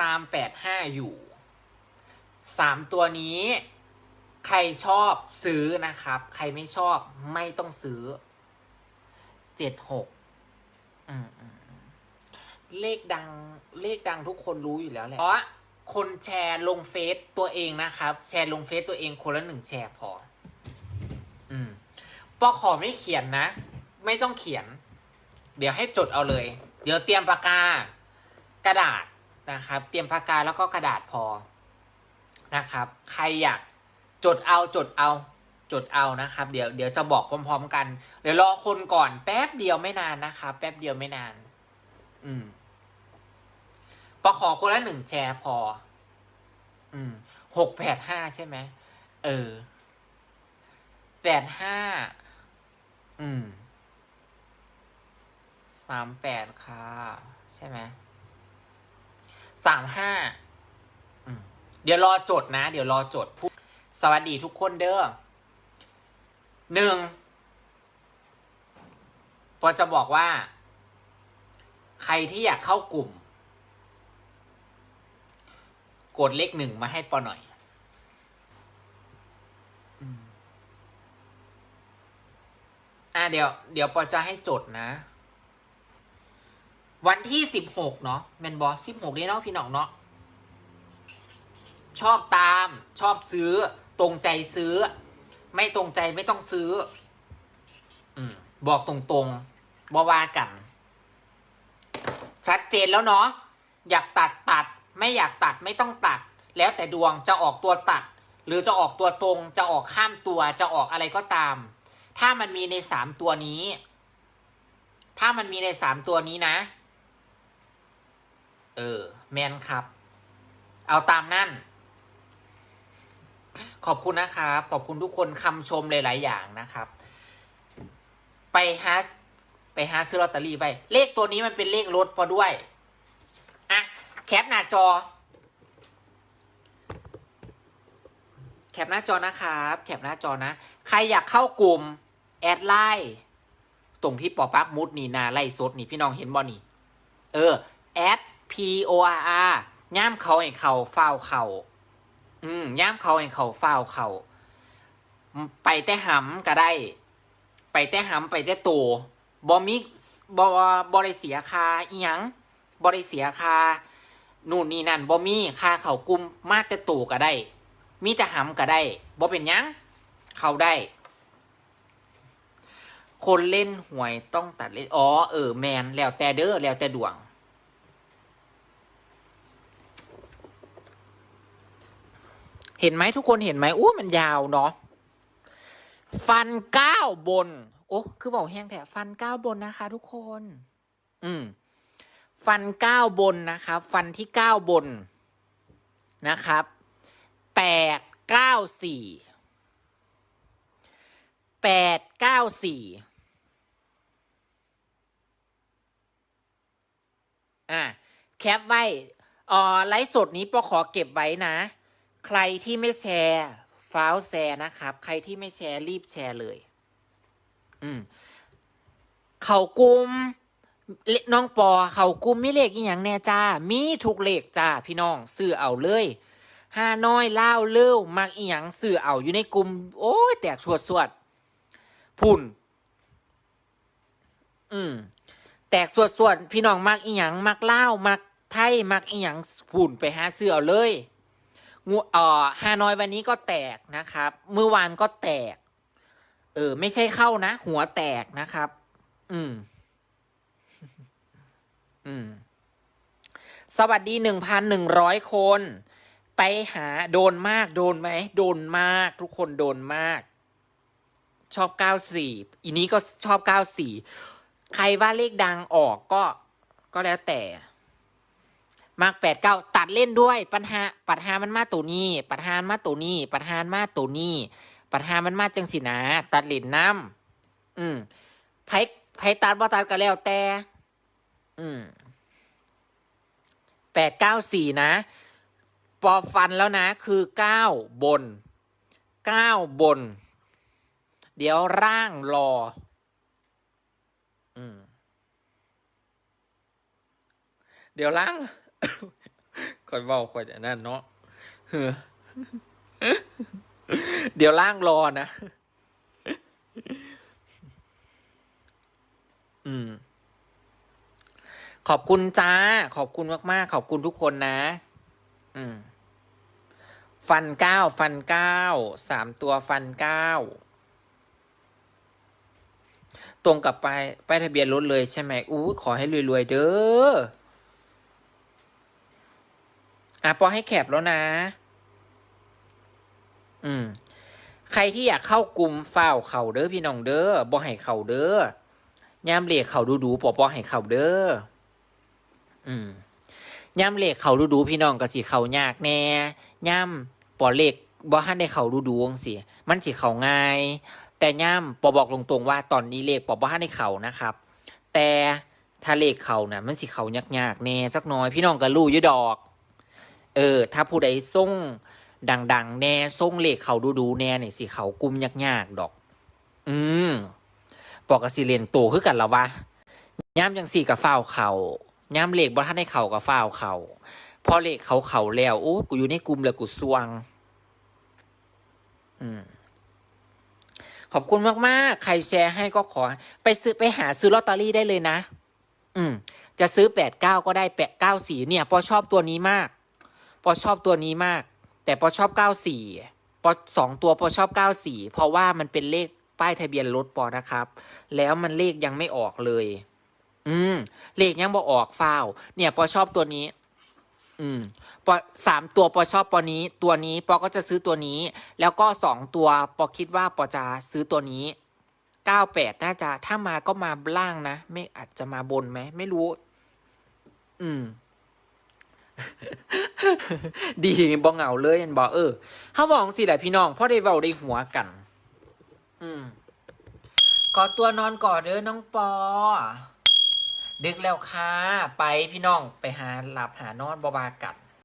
ตามแปดห้าอยู่สามตัวนี้ ใครชอบซื้อนะครับ ใครไม่ชอบไม่ต้องซื้อเจ็ดหกเลขดังเลขดังทุกคนรู้อยู่แล้วแหละเพราะคนแชร์ลงเฟซตัวเองนะครับ แชร์ลงเฟซตัวเองคนละหนึ่งแชร์พอ อืมปอขอไม่เขียนนะ ไม่ต้องเขียน เดี๋ยวให้จดเอาเลย เดี๋ยวเตรียมปากกา กระดาษ นะครับ เตรียมปากกาแล้วก็กระดาษพอนะครับ ใครอยากจดเอาจดเอาจดเอานะครับ เดี๋ยวเดี๋ยวจะบอกพร้อม ๆ กัน เดี๋ยวรอคนก่อนแป๊บเดียวไม่นานนะครับ แป๊บเดียวไม่นาน อืมปอขอคนละหนึ่งแชร์พอ อืมหกแปดห้าใช่ไหมเออแปดห้าอืมสามแปดค่ะ ใช่ไหม สามห้าเดี๋ยวรอจดนะ เดี๋ยวรอจดพูดสวัสดีทุกคนเด้อหนึ่งปอจะบอกว่า ใครที่อยากเข้ากลุ่ม กดเลขหนึ่งมาให้ปอหน่อยอืมอะเดี๋ยว เดี๋ยวปอจะให้จดนะ วันที่สิบหกเนาะแมนบอสสิบหกนี่เนาะพี่น้องเนาะชอบตามชอบซื้อ ตรงใจซื้อ ไม่ตรงใจไม่ต้องซื้อ อืมบอกตรงๆบว่ากัน ชัดเจนแล้วเนาะอยากตัดตัด ไม่อยากตัดไม่ต้องตัด แล้วแต่ดวงจะออกตัวตัด หรือจะออกตัวตรง จะออกข้ามตัวจะออกอะไรก็ตาม ถ้ามันมีในสามตัวนี้ ถ้ามันมีในสามตัวนี้นะ เออ แมนครับ เอาตามนั่น ขอบคุณนะครับ ขอบคุณทุกคนคำชมหลาย ๆ อย่างนะครับ ไปหาไปหาซื้อลอตเตอรี่ไป เลขตัวนี้มันเป็นเลขรถพอด้วย อะ แคปหน้าจอ แคปหน้าจอนะครับ แคปหน้าจอนะ ใครอยากเข้ากลุ่ม แอดไลน์ตรงที่ปอปักมุดนี่นาไล่สดนี่พี่น้องเห็นบ่นี่ เออ แอด P O R R ย่ามเขาให้เขาเฝ้าเขาอืมย่ามเขาให้เขาเฝ้าเขาไปแต่หำก็ได้ ไปแต่หำไปแต่ตัวบอมิบอบริเสียคาอียังบริเสียคานู่นนี่นั่นบอมีคาเขากุมมาแต่ตัวก็ได้ มีแต่หำก็ได้บอเป็นยังเขาได้ คนเล่นหวยต้องตัดเล่นอ๋อเออแมนแล้วแต่เด้อแล้วแต่ดวง เห็นไหมทุกคนเห็นไหมอู้มันยาวเนาะฟันเก้าบน โอ้คือบอกแห้งแถฟันเก้าบนนะคะ ทุกคน อืม ฟันเก้าบนนะครับ ฟันที่เก้าบนนะครับแปดเก้าสี่แปดเก้าสี่อะแคปไว้อ่อไลฟ์สดนี้ปอขอเก็บไว้นะ ใครที่ไม่แชร์ฟ้าวแชร์นะครับ ใครที่ไม่แชร์รีบแชร์เลย อืม เขากุมน้องปอเขากุมมีเลขอีหยังแน่จ้า มีทุกเลขจ้า พี่น้องซื้อเอาเลยห้าน้อยเล่าเล่วมักอีหยังซื้อเอาอยู่ในกลุ่ม โอ้ยแตกสวดสวดพุ่น อืม แตกสวดสวดพี่น้องมักอีหยังมักเล่ามักไทยมักอีหยังพุ่นไปหาซื้อเอาเลย ฮานอยวันนี้ก็แตกนะครับ เมื่อวานก็แตก เออ ไม่ใช่เข้านะ หัวแตกนะครับ อืม อืม สวัสดีหนึ่งพันหนึ่งร้อยคน ไปหาโดนมากโดนไหม โดนมาก ทุกคนโดนมาก ชอบเก้าสี่อีนี้ก็ชอบเก้าสี่ใครว่าเลขดังออกก็ก็แล้วแต่ มากแปดเก้าตัดเล่นด้วย ปัญหาปัญหามันมาตัวนี้ ปัญหามาตัวนี้ ปัญหามาตัวนี้ ปัญหามันมาจังสินะตัดเล่นน้ำอืมไผไผตัดบ่ตัดก็แล้วแต่ อืมแปดเก้าสี่นะ ปอฟันแล้วนะ คือเก้าบนเก้าบน เดี๋ยวร่างรอ อืม เดี๋ยวล่าง คอยเบาคอยแต่นั่นเนาะเฮ้อเดี๋ยวล่างรอนะ อืม ขอบคุณจ้า ขอบคุณมากๆ ขอบคุณทุกคนนะ อืม ฟันเก้า ฟันเก้า สามตัวฟันเก้า ตรงกับไปายป้ายทะเบียนรถเลยใช่ไหมอู้ขอให้รวยๆเด้อ อะปอให้แคบแล้วนะ อืม ใครที่อยากเข้ากลุ่มเฝ้าเข่าเด้อพี่น้องเด้อบ่ให้เข่าเด้อย่ามเหล็กเข่าดูดูปอปอให้เข่าเด้อ อืมย่ำเหล็กเขาดูดูพี่น้องก็สิเขายากแน่ย่ำปอเหล็กบ่ฮันได้เขาดูดูๆจังสิมันสิเขาง่าย แต่ย่ำปอบอกตรงๆว่าตอนนี้เหล็กปอบ่ฮันได้เขานะครับ แต่ถ้าเหล็กเขานะ่ะ มันสิเขายากๆแน่จักน้อยพี่น้องก็รู้ยู่ดอก เออ ถ้าผู้ใดส่งดัง ๆ แน่ส่งเหล็กเขาดูดูๆแน่เนี่ยสิเขากุมยากๆดอก อืมปอกกสิเรียนโตคือกันแล้ววะย่ำจังสี่กับเฝ้าเขาย้ำเหล็กบ่ทันได้เขากับเฝ้าเขาพอเหล็กเขาเขาแล้วโอ้กูอยู่ในกลุ่มแล้วกูสวง อืมขอบคุณมาก ๆ ใครแชร์ให้ก็ขอ ไปซื้อไปหาซื้อลอตเตอรี่ได้เลยนะ อืม จะซื้อแปดเก้าก็ได้แปดเก้าสีเนี่ยปอชอบตัวนี้มาก ปอชอบตัวนี้มาก แต่ปอชอบเก้าสี่ปอสองตัวปอชอบเก้าสี่เพราะว่ามันเป็นเลขป้ายทะเบียนรถปอนะครับ แล้วมันเลขยังไม่ออกเลย อืม เลขยังบอออกฟ้าวเนี่ยปอชอบตัวนี้ อืมปอสามตัวปอชอบปอนี้ ตัวนี้ปอก็จะซื้อตัวนี้ แล้วก็สองตัวปอคิดว่าปอจะซื้อตัวนี้เก้าแปดน่าจะถ้ามาก็มาล่างนะ ไม่อาจจะมาบนไหม ไม่รู้ อืม ดีบอเหงาเลยเห็นบอเออเขาบอกสิแหละพี่น้องพ่อได้เบาได้หัวกัน อืมกอตัวนอนก่อนเด้อน้องปอ ดึกแล้วค่ะ ไปพี่น้องไปหาหลับหานอนบาบากัด